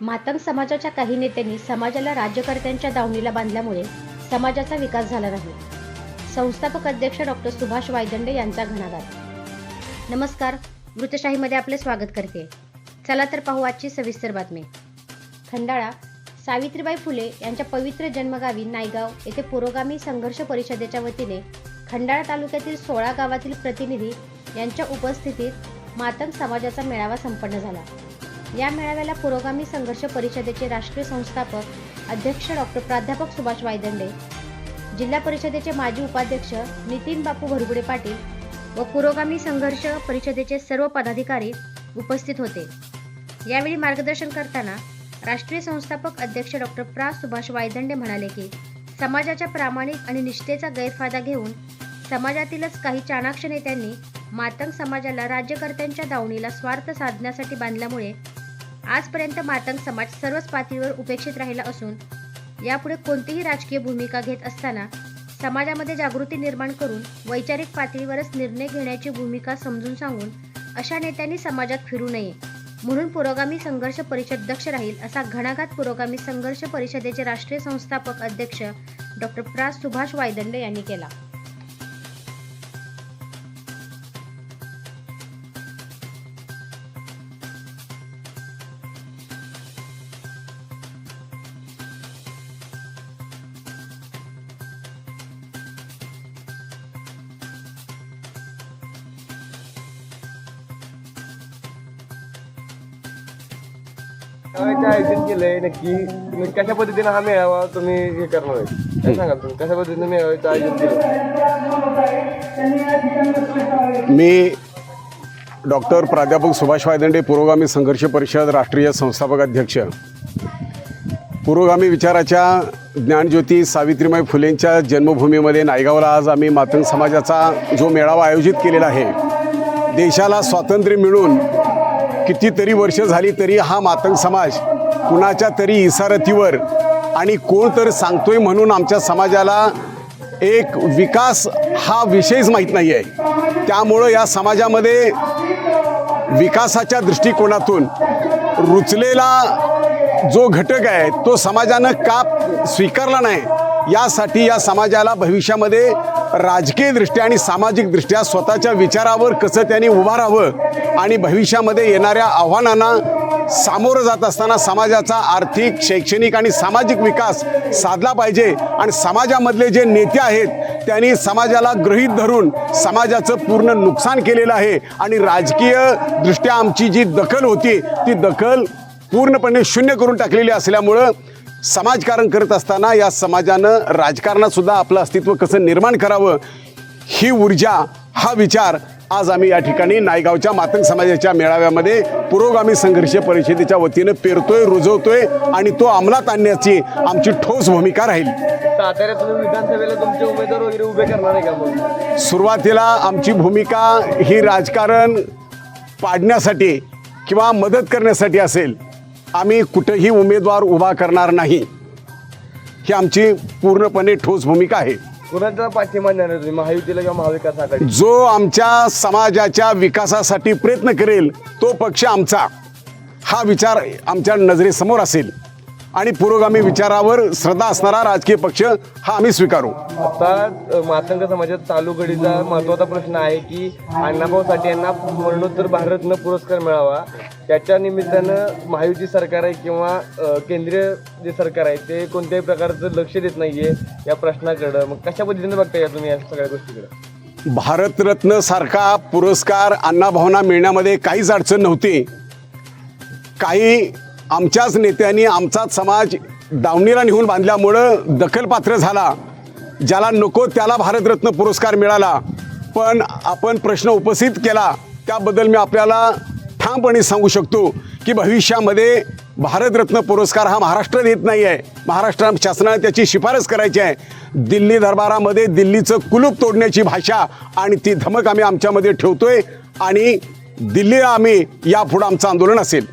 मातंग समाजाच्या काही नेत्यांनी समाजाला राज्यकर्त्यांच्या दावणीला बांधल्यामुळे समाजाचा विकास झाला नाही. संस्थापक अध्यक्ष डॉक्टर सुभाष वायदंडे यांचा घणाघात. नमस्कार वृत्तशाहीमध्ये आपले स्वागत करते. चला तर पाहू आजची सविस्तर बातमी. खंडाळा सावित्रीबाई फुले यांच्या पवित्र जन्मगावी नायगाव येथे पुरोगामी संघर्ष परिषदेच्या वतीने खंडाळा तालुक्यातील सोळा गावातील प्रतिनिधी यांच्या उपस्थितीत मातंग समाजाचा मेळावा संपन्न झाला. या मेळाव्याला पुरोगामी संघर्ष परिषदेचे राष्ट्रीय संस्थापक अध्यक्ष डॉक्टर प्राध्यापक सुभाष वायदंडे जिल्हा परिषदेचे माजी उपाध्यक्ष नितीन बापू भरगुडे पाटील व पुरोगामी संघर्ष परिषदेचे सर्व पदाधिकारी उपस्थित होते. यावेळी मार्गदर्शन करताना राष्ट्रीय संस्थापक अध्यक्ष डॉक्टर प्रा. सुभाष वायदंडे म्हणाले की समाजाच्या प्रामाणिक आणि निष्ठेचा गैरफायदा घेऊन समाजातीलच काही चाणाक्ष नेत्यांनी मातंग समाजाला राज्यकर्त्यांच्या दावणीला स्वार्थ साधण्यासाठी बांधल्यामुळे आजपर्यंत मातंग समाज सर्वच पातळीवर उपेक्षित राहिला असून यापुढे कोणतीही राजकीय भूमिका घेत असताना समाजामध्ये जागृती निर्माण करून वैचारिक पातळीवरच निर्णय घेण्याची भूमिका समजून सांगून अशा नेत्यांनी समाजात फिरू नये. म्हणून पुरोगामी संघर्ष परिषद दक्ष राहील असा घणाघात पुरोगामी संघर्ष परिषदेचे राष्ट्रीय संस्थापक अध्यक्ष डॉक्टर प्रा सुभाष वायदंडे यांनी केला. मेळाव्याचे आयोजन केलंय नक्की तुम्ही कशा पद्धतीने हा मेळावा तुम्ही हे करणार आहे? काय सांगाल तुम्ही? कशा पद्धतीने मेळाव्याचं आयोजन केलं मी डॉक्टर प्राध्यापक सुभाष वायदंडे पुरोगामी संघर्ष परिषद राष्ट्रीय संस्थापक अध्यक्ष. पुरोगामी विचाराच्या ज्ञानज्योती सावित्रीबाई फुलेंच्या जन्मभूमीमध्ये नायगावला आज आम्ही मातंग समाजाचा जो मेळावा आयोजित केलेला आहे देशाला स्वातंत्र्य मिळून कितीतरी वर्ष झाली तरी हा मातंग समाज कुणाच्या तरी इसारतीवर आणि कोण तर सांगतोय म्हणून आमच्या समाजाला एक विकास हा विषयच माहीत नाही आहे त्यामुळं या समाजामध्ये विकासाच्या दृष्टिकोनातून रुचलेला जो घटक आहे तो समाजानं का स्वीकारला नाही यासाठी या समाजाला भविष्यामध्ये राजकीयदृष्ट्या आणि सामाजिकदृष्ट्या स्वतःच्या विचारावर कसं त्यांनी उभं राहावं आणि भविष्यामध्ये येणाऱ्या आव्हानांना सामोरं जात असताना समाजाचा आर्थिक शैक्षणिक आणि सामाजिक विकास साधला पाहिजे आणि समाजामधले जे नेते आहेत त्यांनी समाजाला गृहीत धरून समाजाचं पूर्ण नुकसान केलेलं आहे आणि राजकीयदृष्ट्या आमची जी दखल होती ती दखल पूर्णपणे शून्य करून टाकलेली असल्यामुळं समाजकारण करत असताना या समाजानं राजकारणात सुद्धा आपलं अस्तित्व कसं निर्माण करावं ही ऊर्जा हा विचार आज आम्ही या ठिकाणी नायगावच्या मातंग समाजाच्या मेळाव्यामध्ये पुरोगामी संघर्ष परिषदेच्या वतीनं पेरतोय रुजवतोय आणि तो अंमलात आणण्याची आमची ठोस भूमिका राहील. सुरुवातीला आमची भूमिका ही राजकारण पाडण्यासाठी किंवा मदत करण्यासाठी असेल. आम्ही कुठंही उमेदवार उभा करणार नाही. ही आमची पूर्णपणे ठोस भूमिका आहे. कुणाचा पाठिंबा देणार आहे तुम्ही? महायुतीला किंवा महाविकास आघाडी जो आमच्या समाजाच्या विकासासाठी प्रयत्न करेल तो पक्ष आमचा. हा विचार आमच्या नजरेसमोर असेल. आणि पुरोगामी विचारावर श्रद्धा असणारा राजकीय पक्ष हा आम्ही स्वीकारू. आता मातंग समाजात चालू घडीचा महत्त्वाचा प्रश्न आहे की अण्णाभाऊ साठे यांना मरणोत्तर भारतरत्न पुरस्कार मिळावा. त्याच्या निमित्तानं महायुती सरकार आहे किंवा केंद्रीय जे सरकार आहे ते कोणत्याही प्रकारचं लक्ष देत नाहीये या प्रश्नाकडं. मग कशा पद्धतीने बघता या तुम्ही या सगळ्या गोष्टीकडे? भारतरत्न सारखा पुरस्कार अण्णाभावना मिळण्यामध्ये काहीच अडचण नव्हती. काही आमच्याच नेत्यांनी आमचाच समाज दावणीला नेऊन बांधल्यामुळं दखलपात्र झाला. ज्याला नको त्याला भारतरत्न पुरस्कार मिळाला. पण आपण प्रश्न उपस्थित केला. त्याबद्दल मी आपल्याला ठामपणे सांगू शकतो की भविष्यामध्ये भारतरत्न पुरस्कार हा महाराष्ट्र देत नाही आहे महाराष्ट्र शासनाने त्याची शिफारस करायची आहे. दिल्ली दरबारामध्ये दिल्लीचं कुलूप तोडण्याची भाषा आणि ती धमक आम्ही आमच्यामध्ये ठेवतो आहे आणि दिल्लीला आम्ही यापुढं आमचं आंदोलन असेल.